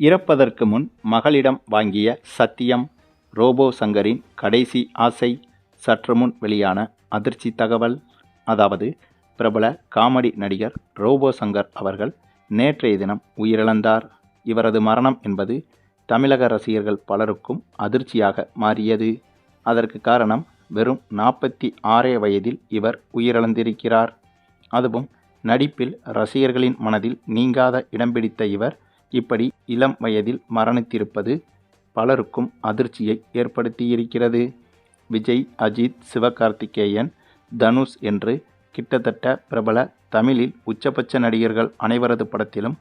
இறப்பதற்கு முன் மகளிடம் வாங்கிய சத்தியம் ரோபோ சங்கரின் கடைசி ஆசை சற்று முன் வெளியான அதிர்ச்சி தகவல். அதாவது பிரபல காமெடி நடிகர் ரோபோ சங்கர் அவர்கள் நேற்றைய தினம் உயிரிழந்தார். இவரது மரணம் என்பது தமிழக ரசிகர்கள் பலருக்கும் அதிர்ச்சியாக மாறியது. அதற்கு காரணம் வெறும் நாற்பத்தி ஆறே வயதில் இவர் உயிரிழந்திருக்கிறார். அதுவும் நடிப்பில் ரசிகர்களின் மனதில் நீங்காத இடம் பிடித்த இவர் இப்படி இளம் வயதில் மரணித்திருப்பது பலருக்கும் அதிர்ச்சியை ஏற்படுத்தியிருக்கிறது. விஜய் அஜித் சிவகார்த்திகேயன் தனுஷ் என்று கிட்டத்தட்ட பிரபல தமிழில் உச்சபட்ச நடிகர்கள் அனைவரது படத்திலும்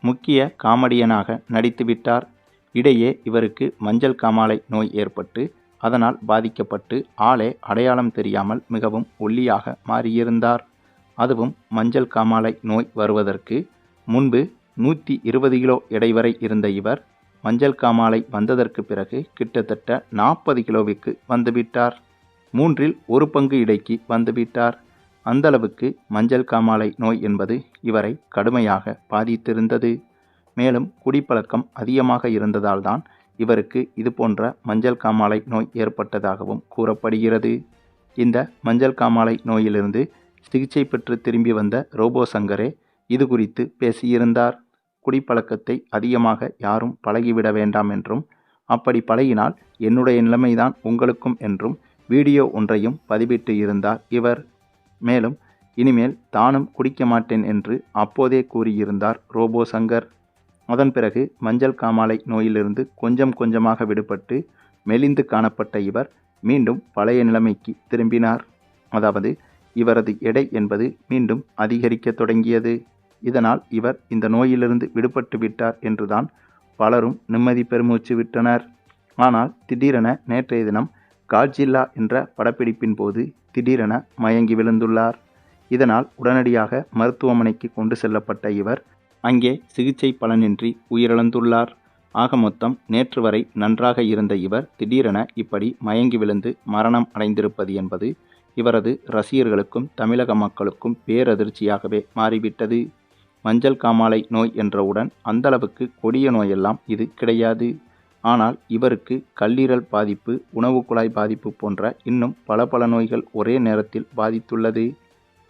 முக்கிய காமெடியனாக நடித்துவிட்டார் இடையே இவருக்கு மஞ்சள் காமாலை நோய் ஏற்பட்டு அதனால் பாதிக்கப்பட்டு ஆளே அடையாளம் தெரியாமல் மிகவும் ஒல்லியாக மாறியிருந்தார். அதுவும் மஞ்சள் காமாலை நோய் வருவதற்கு முன்பு நூற்றி இருபது கிலோ எடை வரை இருந்த இவர் மஞ்சள் காமாலை வந்ததற்கு பிறகு கிட்டத்தட்ட நாற்பது கிலோவிற்கு வந்துவிட்டார். மூன்றில் ஒரு பங்கு இடைக்கு வந்துவிட்டார். அந்தளவுக்கு மஞ்சள் காமாலை நோய் என்பது இவரை கடுமையாக பாதித்திருந்தது. மேலும் குடிப்பழக்கம் அதிகமாக இருந்ததால்தான் இவருக்கு இது போன்ற மஞ்சள் காமாலை நோய் ஏற்பட்டதாகவும் கூறப்படுகிறது. இந்த மஞ்சள் காமாலை நோயிலிருந்து சிகிச்சை பெற்று திரும்பி வந்த ரோபோ சங்கரே இது குறித்து பேசியிருந்தார். குடிப்பழக்கத்தை அதிகமாக யாரும் பழகிவிட வேண்டாம் என்றும் அப்படி பழகினால் என்னுடைய நிலைமைதான் உங்களுக்கும் என்றும் வீடியோ ஒன்றையும் பதிவிட்டு இருந்தார் இவர். மேலும் இனிமேல் தானும் குடிக்க மாட்டேன் என்று அப்போதே கூறியிருந்தார் ரோபோ சங்கர். அதன் பிறகு மஞ்சள் காமாலை நோயிலிருந்து கொஞ்சம் கொஞ்சமாக விடுபட்டு மெலிந்து காணப்பட்ட இவர் மீண்டும் பழைய நிலைமைக்கு திரும்பினார். அதாவது இவரது எடை என்பது மீண்டும் அதிகரிக்க தொடங்கியது. இதனால் இவர் இந்த நோயிலிருந்து விடுபட்டு விட்டார் என்றுதான் பலரும் நிம்மதி பெருமூச்சு விட்டனர். ஆனால் திடீரென நேற்றைய தினம் காட்ஜில்லா என்ற படப்பிடிப்பின் போது திடீரென மயங்கி விழுந்துள்ளார். இதனால் உடனடியாக மருத்துவமனைக்கு கொண்டு செல்லப்பட்ட இவர் அங்கே சிகிச்சை பலனின்றி உயிரிழந்துள்ளார். ஆக மொத்தம் நேற்று வரை நன்றாக இருந்த இவர் திடீரென இப்படி மயங்கி விழுந்து மரணம் அடைந்திருப்பது என்பது இவரது ரசிகர்களுக்கும் தமிழக மக்களுக்கும் பேரதிர்ச்சியாகவே மாறிவிட்டது. மஞ்சள் காமாலை நோய் என்றவுடன் அந்தளவுக்கு கொடிய நோயெல்லாம் இது கிடையாது. ஆனால் இவருக்கு கல்லீரல் பாதிப்பு உணவு குழாய் பாதிப்பு போன்ற இன்னும் பல பல நோய்கள் ஒரே நேரத்தில் பாதித்துள்ளது.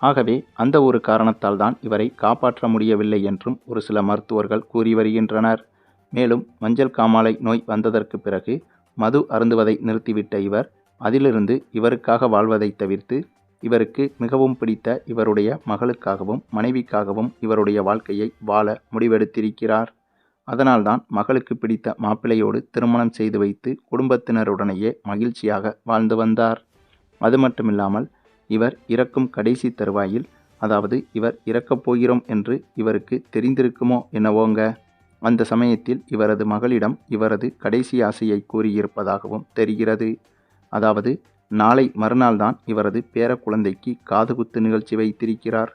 ஆகவே அந்த ஒரு காரணத்தால் தான் இவரை காப்பாற்ற முடியவில்லை என்றும் ஒரு சில மருத்துவர்கள் கூறி வருகின்றனர். மேலும் மஞ்சள் காமாலை நோய் வந்ததற்கு பிறகு மது அருந்துவதை நிறுத்திவிட்ட இவர் அதிலிருந்து இவருக்காக வாழ்வதை தவிர்த்து இவருக்கு மிகவும் பிடித்த இவருடைய மகளுக்காகவும் மனைவிக்காகவும் இவருடைய வாழ்க்கையை வாழ முடிவெடுத்திருக்கிறார். அதனால்தான் மகளுக்கு பிடித்த மாப்பிள்ளையோடு திருமணம் செய்து வைத்து குடும்பத்தினருடனேயே மகிழ்ச்சியாக வாழ்ந்து வந்தார். அது மட்டுமில்லாமல் இவர் இறக்கும் கடைசி தருவாயில் அதாவது இவர் இறக்கப் போகிறோம் என்று இவருக்கு தெரிந்திருக்குமோ என்னவோங்க? அந்த சமயத்தில் இவரது மகளிடம் இவரது கடைசி ஆசையை கூறியிருப்பதாகவும் தெரிகிறது. அதாவது நாளை மறுநாள் தான் இவரது பேரக்குழந்தைக்கு காதுகுத்து நிகழ்ச்சி வைத்திருக்கிறார்.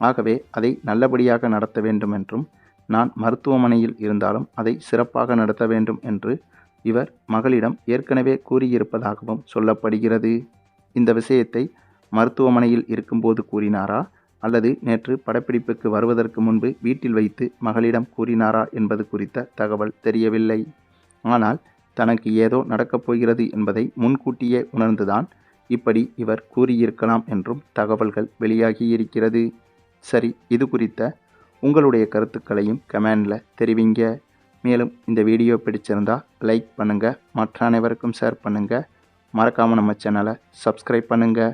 ஆகவே அதை நல்லபடியாக நடத்த வேண்டும் என்றும் நான் மருத்துவமனையில் இருந்தாலும் அதை சிறப்பாக நடத்த வேண்டும் என்று இவர் மகளிடம் ஏற்கனவே கூறியிருப்பதாகவும் சொல்லப்படுகிறது. இந்த விஷயத்தை மருத்துவமனையில் இருக்கும்போது கூறினாரா? அல்லது நேற்று படப்பிடிப்புக்கு வருவதற்கு முன்பு வீட்டில் வைத்து மகளிடம் கூறினாரா என்பது குறித்த தகவல் தெரியவில்லை. ஆனால் தனக்கு ஏதோ நடக்கப் போகிறது என்பதை முன்கூட்டியே உணர்ந்துதான் இப்படி இவர் கூறியிருக்கலாம் என்றும் தகவல்கள் வெளியாகியிருக்கிறது. சரி இது குறித்த உங்களுடைய கருத்துக்களையும் கமெண்டில் தெரிவிங்க. மேலும் இந்த வீடியோ பிடிச்சிருந்தா லைக் பண்ணுங்கள் மற்ற அனைவருக்கும் ஷேர் பண்ணுங்கள் மறக்காமல் நம்ம சேனலை சப்ஸ்கிரைப் பண்ணுங்கள்